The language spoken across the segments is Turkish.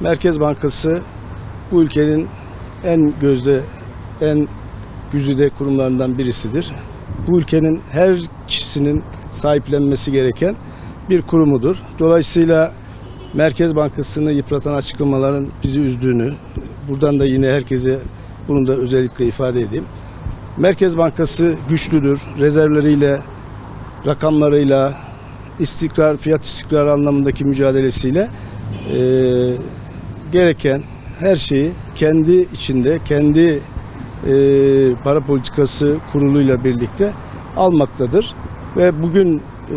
Merkez Bankası bu ülkenin en gözde, en güzide kurumlarından birisidir. Bu ülkenin her kişisinin sahiplenmesi gereken bir kurumudur. Dolayısıyla Merkez Bankası'nı yıpratan açıklamaların bizi üzdüğünü, buradan da yine herkese bunu da özellikle ifade edeyim. Merkez Bankası güçlüdür. Rezervleriyle, rakamlarıyla, istikrar, fiyat istikrarı anlamındaki mücadelesiyle eee, gereken her şeyi kendi içinde, kendi eee, para politikası kuruluyla birlikte almaktadır. Ve bugün eee,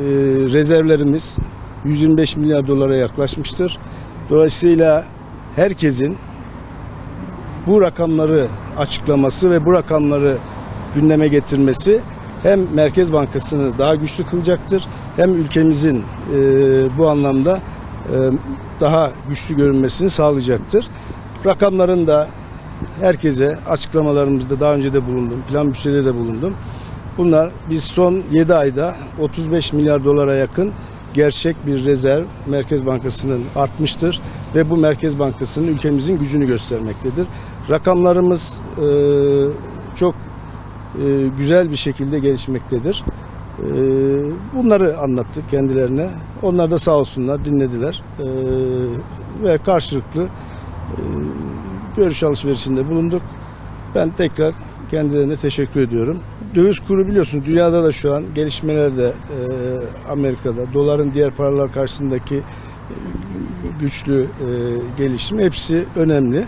rezervlerimiz 125 milyar dolara yaklaşmıştır. Dolayısıyla herkesin bu rakamları açıklaması ve bu rakamları gündeme getirmesi hem Merkez Bankası'nı daha güçlü kılacaktır hem ülkemizin e, bu anlamda e, daha güçlü görünmesini sağlayacaktır. Rakamların da herkese açıklamalarımızda daha önce de bulundum, plan bütçede de bulundum. Bunlar biz son 7 ayda 35 milyar dolara yakın gerçek bir rezerv Merkez Bankası'nın artmıştır ve bu Merkez Bankası'nın ülkemizin gücünü göstermektedir. Rakamlarımız e, çok e, güzel bir şekilde gelişmektedir. E, bunları anlattık kendilerine. Onlar da sağ olsunlar dinlediler E, ve karşılıklı e, görüş alışverişinde bulunduk. Ben tekrar kendilerine teşekkür ediyorum. Döviz kuru biliyorsun dünyada da şu an gelişmeler de e, Amerika'da doların diğer paralar karşısındaki e, güçlü gelişme hepsi önemli.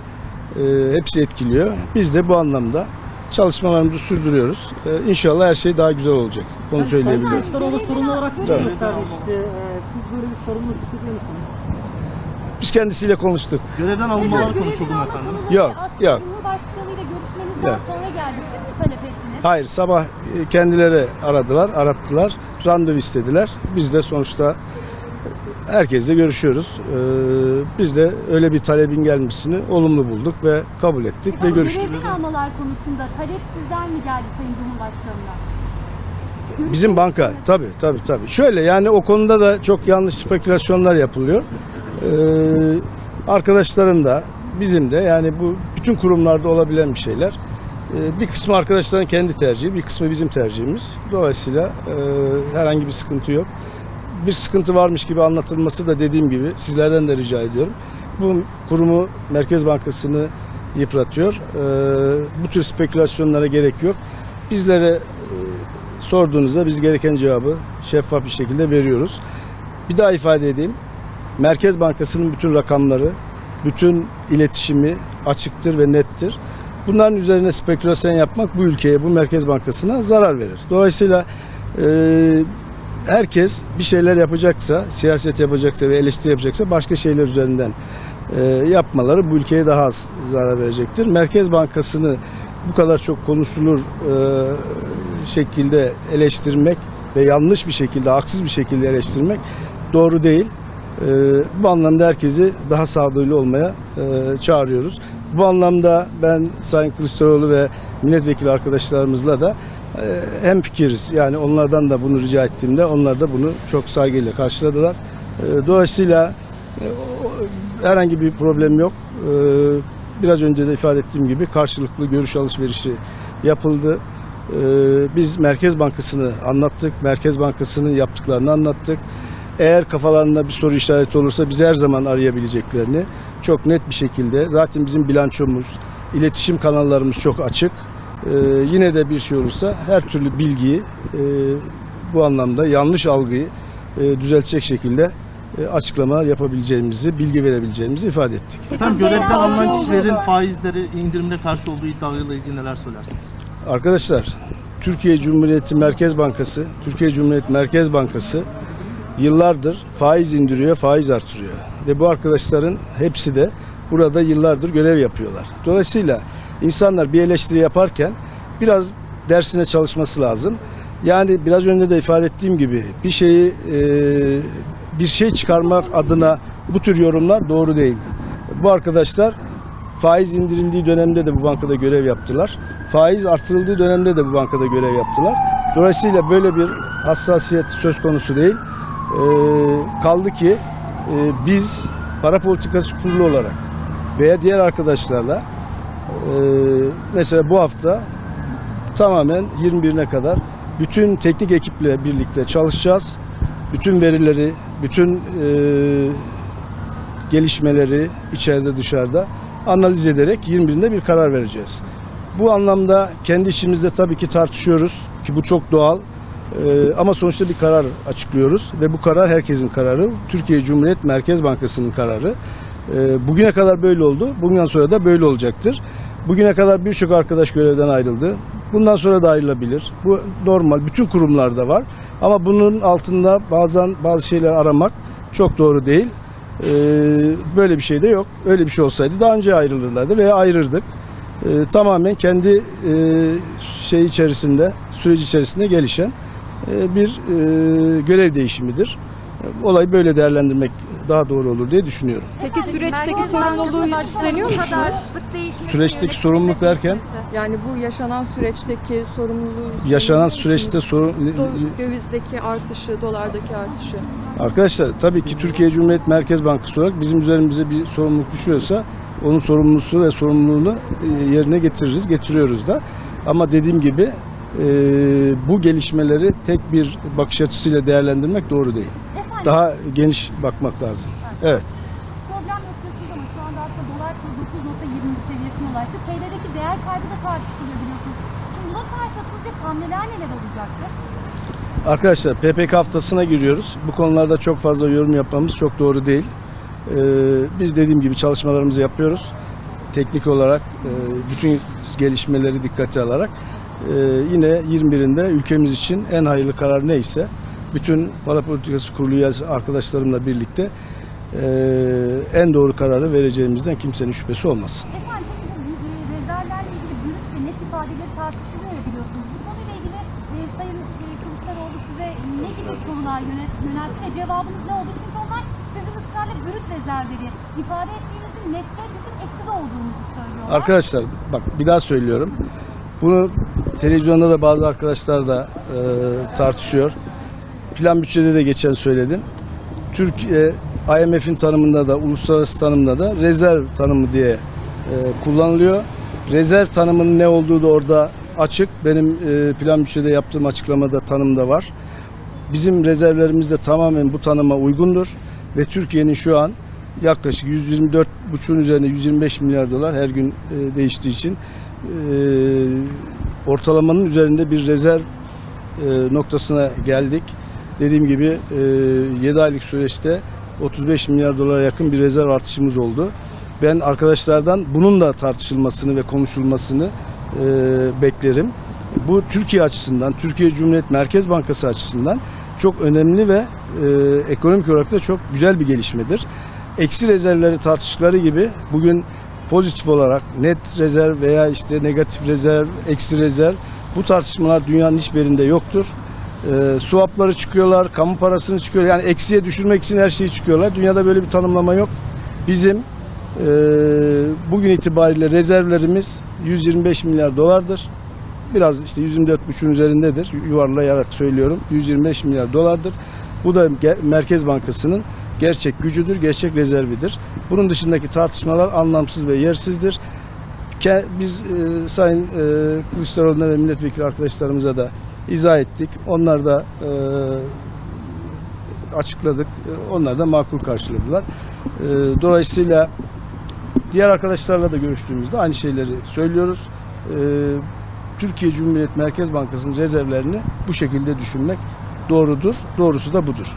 Hepsi etkiliyor. Biz de bu anlamda çalışmalarımızı sürdürüyoruz. E, inşallah her şey daha güzel olacak. Onu söyleyebilirim. Kılıçdaroğlu sorumlu olarak sizi Evet. göstermişti. Ee, siz böyle bir sorumluluk hissediyor musunuz? Biz kendisiyle konuştuk. Görevden alınmalar konuşuldu mu efendim? Yok, yok. Cumhurbaşkanıyla görüşmenizden Yok. sonra geldi. Siz mi talep ettiniz? Hayır sabah e, kendileri aradılar, arattılar. Randevu istediler. Biz de sonuçta herkesle görüşüyoruz. Ee, biz de öyle bir talebin gelmesini olumlu bulduk ve kabul ettik ve görüştük. Görevden almalar konusunda talep sizden mi geldi Sayın Cumhurbaşkanı'na? Bizim banka istediniz. tabii tabii tabii. Şöyle yani o konuda da çok yanlış spekülasyonlar yapılıyor. Ee, arkadaşların da bizim de yani bu bütün kurumlarda olabilen bir şeyler. Ee, bir kısmı arkadaşların kendi tercihi, bir kısmı bizim tercihimiz. Dolayısıyla e, herhangi bir sıkıntı yok. Bir sıkıntı varmış gibi anlatılması da dediğim gibi sizlerden de rica ediyorum. Bu kurumu Merkez Bankası'nı yıpratıyor. Ee, bu tür spekülasyonlara gerek yok. Bizlere e, sorduğunuzda biz gereken cevabı şeffaf bir şekilde veriyoruz. Bir daha ifade edeyim. Merkez Bankası'nın bütün rakamları, bütün iletişimi açıktır ve nettir. Bunların üzerine spekülasyon yapmak bu ülkeye, bu Merkez Bankası'na zarar verir. Dolayısıyla e, herkes bir şeyler yapacaksa, siyaset yapacaksa ve eleştiri yapacaksa başka şeyler üzerinden e, yapmaları bu ülkeye daha az zarar verecektir. Merkez Bankası'nı bu kadar çok konuşulur e, şekilde eleştirmek ve yanlış bir şekilde, haksız bir şekilde eleştirmek doğru değil. E, bu anlamda herkesi daha sağduyulu olmaya e, çağırıyoruz. Bu anlamda ben Sayın Kılıçdaroğlu ve milletvekili arkadaşlarımızla da hem fikiriz. Yani onlardan da bunu rica ettiğimde onlar da bunu çok saygıyla karşıladılar. E, dolayısıyla e, herhangi bir problem yok. E, biraz önce de ifade ettiğim gibi karşılıklı görüş alışverişi yapıldı. Biz Merkez Bankası'nı anlattık. Merkez Bankası'nın yaptıklarını anlattık. Eğer kafalarında bir soru işareti olursa bizi her zaman arayabileceklerini çok net bir şekilde zaten bizim bilançomuz, iletişim kanallarımız çok açık. Ee, yine de bir şey olursa her türlü bilgiyi e, bu anlamda yanlış algıyı e, düzeltecek şekilde e, açıklamalar yapabileceğimizi, bilgi verebileceğimizi ifade ettik. Efendim Sayın görevden alınan kişilerin faizleri indirimine karşı olduğu iddialarıyla ilgili neler söylersiniz? Arkadaşlar, Türkiye Cumhuriyeti Merkez Bankası, Türkiye Cumhuriyeti Merkez Bankası yıllardır faiz indiriyor, faiz artırıyor. Ve bu arkadaşların hepsi de burada yıllardır görev yapıyorlar. Dolayısıyla insanlar bir eleştiri yaparken biraz dersine çalışması lazım. Yani biraz önce de ifade ettiğim gibi bir şeyi e, bir şey çıkarmak adına bu tür yorumlar doğru değil. Bu arkadaşlar Faiz indirildiği dönemde de bu bankada görev yaptılar. Faiz artırıldığı dönemde de bu bankada görev yaptılar. Dolayısıyla böyle bir hassasiyet söz konusu değil. Ee, kaldı ki e, biz para politikası kurulu olarak veya diğer arkadaşlarla e, mesela bu hafta tamamen 21'ine kadar bütün teknik ekiple birlikte çalışacağız. Bütün verileri, bütün e, gelişmeleri içeride dışarıda analiz ederek 21'inde bir karar vereceğiz. Bu anlamda kendi içimizde tabii ki tartışıyoruz ki bu çok doğal. Ee, ama sonuçta bir karar açıklıyoruz ve bu karar herkesin kararı. Türkiye Cumhuriyet Merkez Bankası'nın kararı. Ee, bugüne kadar böyle oldu. Bugünden sonra da böyle olacaktır. Bugüne kadar birçok arkadaş görevden ayrıldı. Bundan sonra da ayrılabilir. Bu normal. Bütün kurumlarda var. Ama bunun altında bazen bazı şeyler aramak çok doğru değil. Ee, böyle bir şey de yok. Öyle bir şey olsaydı daha önce ayrılırlardı veya ayırırdık. Ee, tamamen kendi e, şey içerisinde, süreç içerisinde gelişen e, bir e, görev değişimidir. Olayı böyle değerlendirmek daha doğru olur diye düşünüyorum. Peki süreçteki Merkez sorumluluğu Bankası hiç üstleniyor musunuz? Süreçteki sorumluluk derken? Yani bu yaşanan süreçteki sorumluluğu Yaşanan üstleniyor süreçte musunuz? sorun Do- dövizdeki artışı, dolardaki artışı. Arkadaşlar tabii ki Türkiye Cumhuriyet Merkez Bankası olarak bizim üzerimize bir sorumluluk düşüyorsa onun sorumlusu ve sorumluluğunu e, yerine getiririz, getiriyoruz da. Ama dediğim gibi e, bu gelişmeleri tek bir bakış açısıyla değerlendirmek doğru değil. Daha geniş bakmak lazım. Evet. problem noktasında ama şu anda aslında dolar kuru 9.20 seviyesine ulaştı. TL'deki değer kaybı da tartışılıyor biliyorsunuz. Şimdi buna karşı atılacak hamleler neler olacaktır? Arkadaşlar PPK haftasına giriyoruz. Bu konularda çok fazla yorum yapmamız çok doğru değil. Ee, biz dediğim gibi çalışmalarımızı yapıyoruz. Teknik olarak e, bütün gelişmeleri dikkate alarak e, yine 21'inde ülkemiz için en hayırlı karar neyse bütün para politikası kurulu üyesi arkadaşlarımla birlikte e, en doğru kararı vereceğimizden kimsenin şüphesi olmasın. Efendim peki rezervlerle ilgili brüt ve net ifadeleri tartışılıyor ya biliyorsunuz. Bu konuyla ilgili e, Sayın e, Kılıçdaroğlu size ne gibi sorular yönet, yöneltti ve cevabınız ne oldu? Çünkü onlar sizin ısrarla brüt rezervleri ifade ettiğinizin nette bizim ekside olduğumuzu söylüyorlar. Arkadaşlar bak bir daha söylüyorum. Bunu televizyonda da bazı arkadaşlar da e, tartışıyor. Plan bütçede de geçen söyledim. Türkiye IMF'in tanımında da uluslararası tanımında da rezerv tanımı diye e, kullanılıyor. Rezerv tanımının ne olduğu da orada açık. Benim e, plan bütçede yaptığım açıklamada tanımda var. Bizim rezervlerimiz de tamamen bu tanıma uygundur ve Türkiye'nin şu an yaklaşık 124,5'un üzerine 125 milyar dolar her gün e, değiştiği için e, ortalamanın üzerinde bir rezerv e, noktasına geldik. Dediğim gibi e, 7 aylık süreçte 35 milyar dolara yakın bir rezerv artışımız oldu. Ben arkadaşlardan bunun da tartışılmasını ve konuşulmasını e, beklerim. Bu Türkiye açısından, Türkiye Cumhuriyet Merkez Bankası açısından çok önemli ve e, ekonomik olarak da çok güzel bir gelişmedir. Eksi rezervleri tartıştıkları gibi bugün pozitif olarak net rezerv veya işte negatif rezerv, eksi rezerv bu tartışmalar dünyanın hiçbir yerinde yoktur. E, swapları çıkıyorlar, kamu parasını çıkıyor. Yani eksiye düşürmek için her şeyi çıkıyorlar. Dünyada böyle bir tanımlama yok. Bizim e, bugün itibariyle rezervlerimiz 125 milyar dolardır. Biraz işte 124,5'un üzerindedir. Yuvarlayarak söylüyorum. 125 milyar dolardır. Bu da Merkez Bankası'nın gerçek gücüdür, gerçek rezervidir. Bunun dışındaki tartışmalar anlamsız ve yersizdir. Biz e, Sayın e, Kılıçdaroğlu'na ve milletvekili arkadaşlarımıza da izah ettik. Onlar da e, açıkladık. E, Onlar da makul karşıladılar. E, dolayısıyla diğer arkadaşlarla da görüştüğümüzde aynı şeyleri söylüyoruz. E, Türkiye Cumhuriyet Merkez Bankası'nın rezervlerini bu şekilde düşünmek doğrudur. Doğrusu da budur.